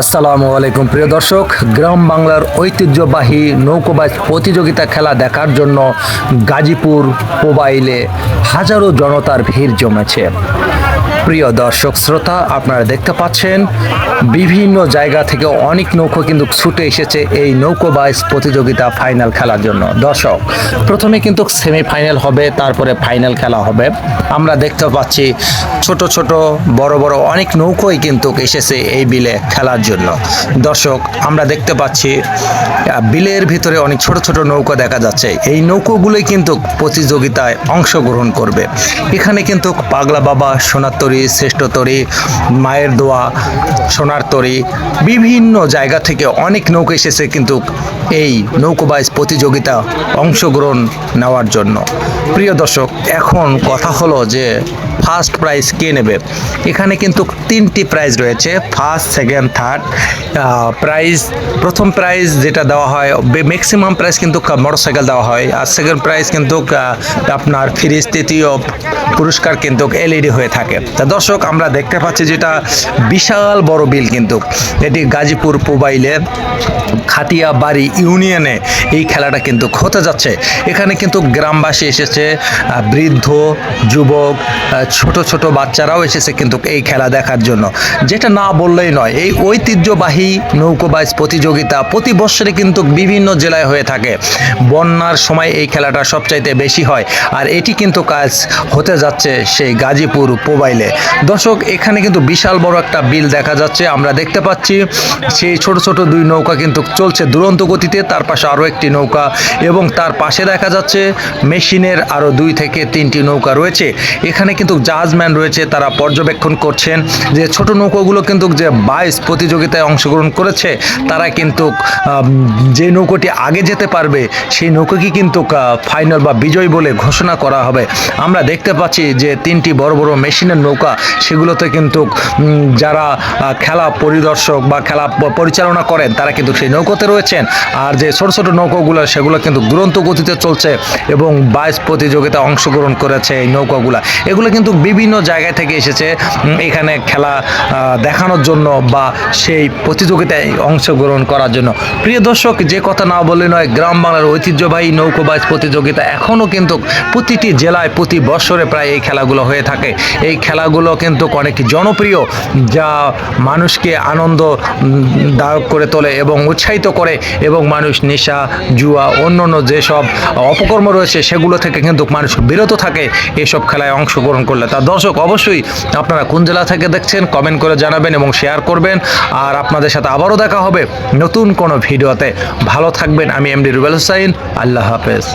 আসসালামু আলাইকুম। প্রিয় দর্শক, গ্রাম বাংলার ঐতিহ্যবাহী নৌকোবাজ প্রতিযোগিতা খেলা দেখার জন্য গাজীপুর মোবাইলে হাজারো জনতার ভিড় জমেছে। প্রিয় দর্শক, শ্রোতা, আপনারা দেখতে পাচ্ছেন, বিভিন্ন জায়গা থেকে অনেক নৌকো কিন্তু ছুটে এসেছে এই নৌকোবাজ প্রতিযোগিতা ফাইনাল খেলার জন্য। দর্শক, প্রথমে কিন্তু সেমিফাইনাল হবে, তারপরে ফাইনাল খেলা হবে। আমরা দেখতে পাচ্ছি ছোট ছোট, বড় বড় অনেক নৌকোই কিন্তু এসেছে এই বিলে খেলার জন্য। দর্শক, আমরা দেখতে পাচ্ছি বিলের ভিতরে অনেক ছোট ছোট নৌকো দেখা যাচ্ছে। এই নৌকোগুলোই কিন্তু প্রতিযোগিতায় অংশগ্রহণ করবে। এখানে কিন্তু পাগলা বাবা সোনার তরী, শ্রেষ্ঠ তরী, মায়ের দোয়া, সোনার তরী, বিভিন্ন জায়গা থেকে অনেক নৌকা এসেছে কিন্তু এই নৌকোবাইজ প্রতিযোগিতা অংশগ্রহণ নেওয়ার জন্য। প্রিয় দর্শক, এখন কথা হলো যে ফার্স্ট প্রাইজ কে নেবে? এখানে কিন্তু তিনটি প্রাইজ রয়েছে ফার্স্ট সেকেন্ড থার্ড প্রাইজ প্রথম প্রাইজ যেটা দেওয়া হয় ম্যাক্সিমাম প্রাইজ কিন্তু মোটরসাইকেল দেওয়া হয়, আর সেকেন্ড প্রাইজ কিন্তু আপনার ফ্রিজ, তৃতীয় পুরস্কার কিন্তু এলইডি হয়ে থাকে। তা দর্শক, আমরা দেখতে পাচ্ছি যেটা বিশাল বড় বিল কিন্তু। এটি গাজীপুর মোবাইলে খাটিয়া বাড়ি ইউনিয়নে এই খেলাটা কিন্তু হতে যাচ্ছে। এখানে কিন্তু গ্রামবাসী এসেছে বৃদ্ধ, যুবক ছোট ছোট বাচ্চারাও এসেছে কিন্তু এই খেলা দেখার জন্য। যেটা না বললেই নয়, এই ঐতিহ্যবাহী নৌকোবাইজ প্রতিযোগিতা প্রতি বছরে কিন্তু বিভিন্ন জেলায় হয়ে থাকে। বন্যার সময় এই খেলাটা সবচাইতে বেশি হয়। আর এটি কিন্তু কাজ হতে যাচ্ছে সেই গাজীপুর মোবাইলে দর্শক, এখানে কিন্তু বিশাল বড় একটা বিল দেখা যাচ্ছে। আমরা দেখতে পাচ্ছি, সেই ছোট ছোট দুই নৌকা কিন্তু চলছে দুরন্ত গতিতে। তার পাশে আরও একটি নৌকা এবং তার পাশে দেখা যাচ্ছে, মেশিনের আরও দুই থেকে তিনটি নৌকা রয়েছে। এখানে কিন্তু জাহাজম্যান রয়েছে, তারা পর্যবেক্ষণ করছেন যে ছোট নৌকাগুলো কিন্তু যে বাইশ প্রতিযোগিতায় অংশগ্রহণ করেছে, তারা কিন্তু যে নৌকোটি আগে যেতে পারবে, সেই নৌকাকে কিন্তু ফাইনাল বা বিজয় বলে ঘোষণা করা হবে। আমরা দেখতে পাচ্ছি যে তিনটি বড় বড় মেশিনের নৌকা সেগুলোতে কিন্তু যারা খেলা পরিদর্শক বা খেলা পরিচালনা করেন, তারা কিন্তু সেই নৌকোতে রয়েছেন। আর যে ছোটো ছোটো নৌকাগুলো, সেগুলো কিন্তু দুরন্ত গতিতে চলছে এবং বাইশ প্রতিযোগিতা অংশগ্রহণ করেছে এই নৌকাগুলা। এগুলো কিন্তু বিভিন্ন জায়গা থেকে এসেছে এখানে খেলা দেখানোর জন্য বা সেই প্রতিযোগিতায় অংশগ্রহণ করার জন্য। প্রিয় দর্শক, যে কথা না বললে নয়, গ্রাম বাংলার ঐতিহ্যবাহী নৌকোবাজ প্রতিযোগিতা এখনও কিন্তু প্রতিটি জেলায়, প্রতি বছরে প্রায় এই খেলাগুলো হয়ে থাকে। এই খেলাগুলো কিন্তু অনেক জনপ্রিয়, যা মানুষকে আনন্দ দায়ক করে তোলে এবং উৎসাহিত করে এবং মানুষ নেশা, জুয়া অন্য অন্য যেসব অপকর্ম রয়েছে, সেগুলো থেকে কিন্তু মানুষ বিরত থাকে। এসব খেলায় অংশগ্রহণ করলে। তা দর্শক, অবশ্যই আপনারা কোন জেলা থেকে দেখছেন কমেন্ট করে জানাবেন এবং শেয়ার করবেন। আর আপনাদের সাথে আবারও দেখা হবে নতুন কোনো ভিডিওতে। ভালো থাকবেন। আমি এমডি রুবেল হুসাইন। আল্লাহ হাফেজ।